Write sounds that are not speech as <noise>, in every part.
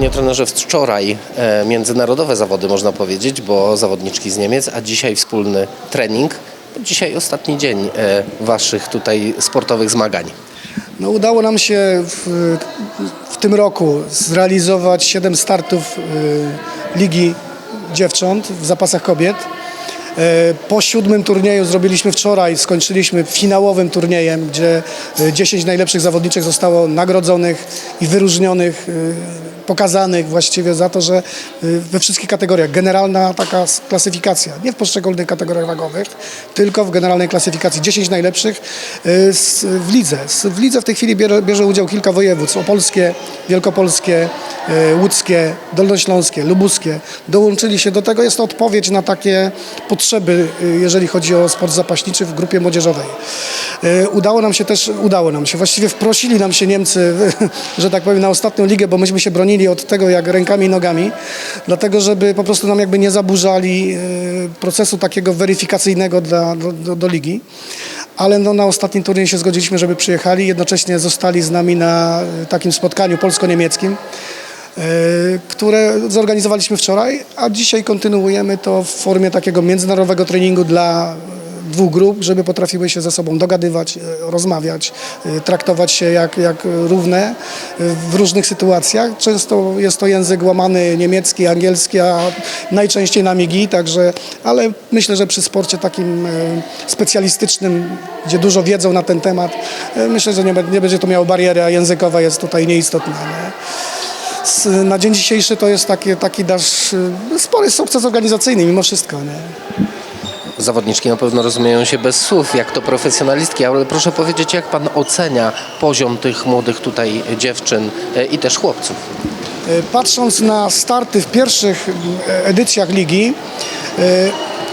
Panie trenerze, wczoraj e, międzynarodowe zawody można powiedzieć, bo zawodniczki z Niemiec, a dzisiaj wspólny trening. Dzisiaj ostatni dzień e, Waszych tutaj sportowych zmagań. No, udało nam się w, w tym roku zrealizować 7 startów y, Ligi Dziewcząt w zapasach kobiet. E, Po siódmym turnieju zrobiliśmy wczoraj, skończyliśmy finałowym turniejem, gdzie e, 10 najlepszych zawodniczek zostało nagrodzonych i wyróżnionych, e, pokazanych właściwie za to, że e, we wszystkich kategoriach, generalna taka klasyfikacja, nie w poszczególnych kategoriach wagowych, tylko w generalnej klasyfikacji 10 najlepszych z- w lidze. W lidze w tej chwili bierze, udział kilka województw, opolskie, wielkopolskie, e, łódzkie, dolnośląskie, lubuskie. Dołączyli się do tego, jest to odpowiedź na takie potrzeby, jeżeli chodzi o sport zapaśniczy w grupie młodzieżowej. E, Udało nam się też, udało nam się, właściwie wprosili nam się Niemcy, <laughs> że tak powiem, na ostatnią ligę, bo myśmy się bronili od tego jak rękami i nogami, dlatego żeby po prostu nam jakby nie zaburzali e, procesu takiego weryfikacyjnego dla, do, do, do ligi. Ale no, na ostatnim turnieju się zgodziliśmy, żeby przyjechali, jednocześnie zostali z nami na e, takim spotkaniu polsko-niemieckim które zorganizowaliśmy wczoraj, a dzisiaj kontynuujemy to w formie takiego międzynarodowego treningu dla dwóch grup, żeby potrafiły się ze sobą dogadywać, e, rozmawiać, e, traktować się jak, jak równe e, w różnych sytuacjach. Często jest to język łamany niemiecki, angielski, a najczęściej na migi, także, ale myślę, że przy sporcie takim specjalistycznym, gdzie dużo wiedzą na ten temat, myślę, że nie, nie będzie to miało bariery, a językowa jest tutaj nieistotna. Nie? Na dzień dzisiejszy to jest taki, taki nasz y, spory sukces organizacyjny mimo wszystko. Nie? Zawodniczki na pewno rozumieją się bez słów, jak to profesjonalistki, ale proszę powiedzieć, jak Pan ocenia poziom tych młodych tutaj dziewczyn e, i też chłopców? Y, Patrząc na starty w pierwszych y, edycjach ligi,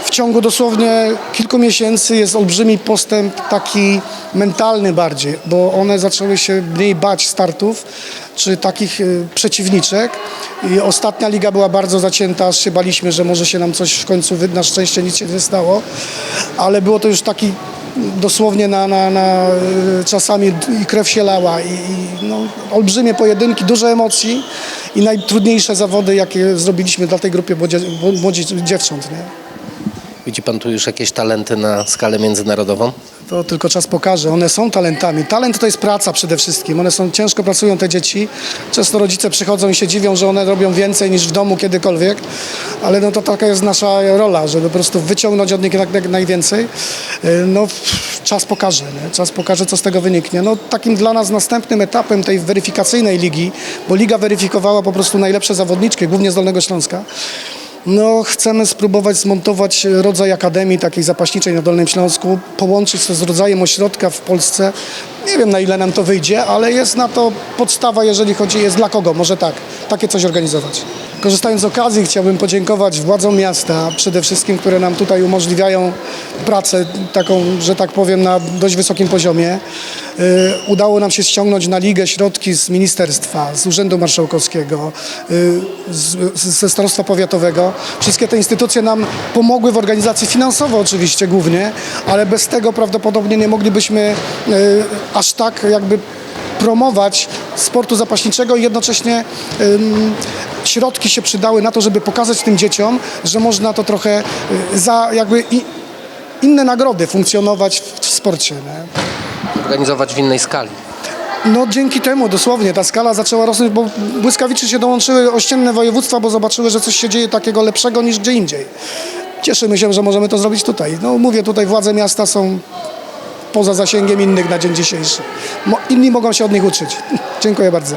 w ciągu dosłownie kilku miesięcy jest olbrzymi postęp taki mentalny bardziej, bo one zaczęły się mniej bać startów czy takich y, przeciwniczek. I ostatnia liga była bardzo zacięta, aż się baliśmy, że może się nam coś w końcu, wy- na szczęście nic się nie stało, ale było to już taki dosłownie na, na, na y, czasami i krew się lała i, i no, olbrzymie pojedynki, dużo emocji i najtrudniejsze zawody, jakie zrobiliśmy dla tej grupy młodzie, młodzi dziewcząt. Nie? Widzi Pan tu już jakieś talenty na skalę międzynarodową? To tylko czas pokaże. One są talentami. Talent to jest praca przede wszystkim. One są ciężko pracują te dzieci. Często rodzice przychodzą i się dziwią, że one robią więcej niż w domu kiedykolwiek, ale no to taka jest nasza rola, żeby po prostu wyciągnąć od nich jak, najwięcej. Yy, No czas pokaże, nie? czas pokaże, co z tego wyniknie. No takim dla nas następnym etapem tej weryfikacyjnej ligi, bo liga weryfikowała po prostu najlepsze zawodniczki, głównie z Dolnego Śląska. No, chcemy spróbować zmontować rodzaj akademii takiej zapaśniczej na Dolnym Śląsku, połączyć to z rodzajem ośrodka w Polsce. Nie wiem na ile nam to wyjdzie, ale jest na to podstawa, jeżeli chodzi, jest dla kogo, może tak, takie coś organizować. Korzystając z okazji chciałbym podziękować władzom miasta przede wszystkim, które nam tutaj umożliwiają pracę taką, że tak powiem, na dość wysokim poziomie. Yy, Udało nam się ściągnąć na ligę środki z ministerstwa, z Urzędu Marszałkowskiego, z- ze Starostwa Powiatowego. Wszystkie te instytucje nam pomogły w organizacji finansowo oczywiście głównie, ale bez tego prawdopodobnie nie moglibyśmy yy, aż tak jakby promować sportu zapaśniczego i jednocześnie środki się przydały na to, żeby pokazać tym dzieciom, że można to trochę y, za jakby inne nagrody funkcjonować w, sporcie. Nie? Organizować w innej skali. No dzięki temu dosłownie ta skala zaczęła rosnąć, bo błyskawicznie się dołączyły ościenne województwa, bo zobaczyły, że coś się dzieje takiego lepszego niż gdzie indziej. Cieszymy się, że możemy to zrobić tutaj. No mówię, tutaj władze miasta są poza zasięgiem innych na dzień dzisiejszy. Inni mogą się od nich uczyć. <laughs> Dziękuję bardzo.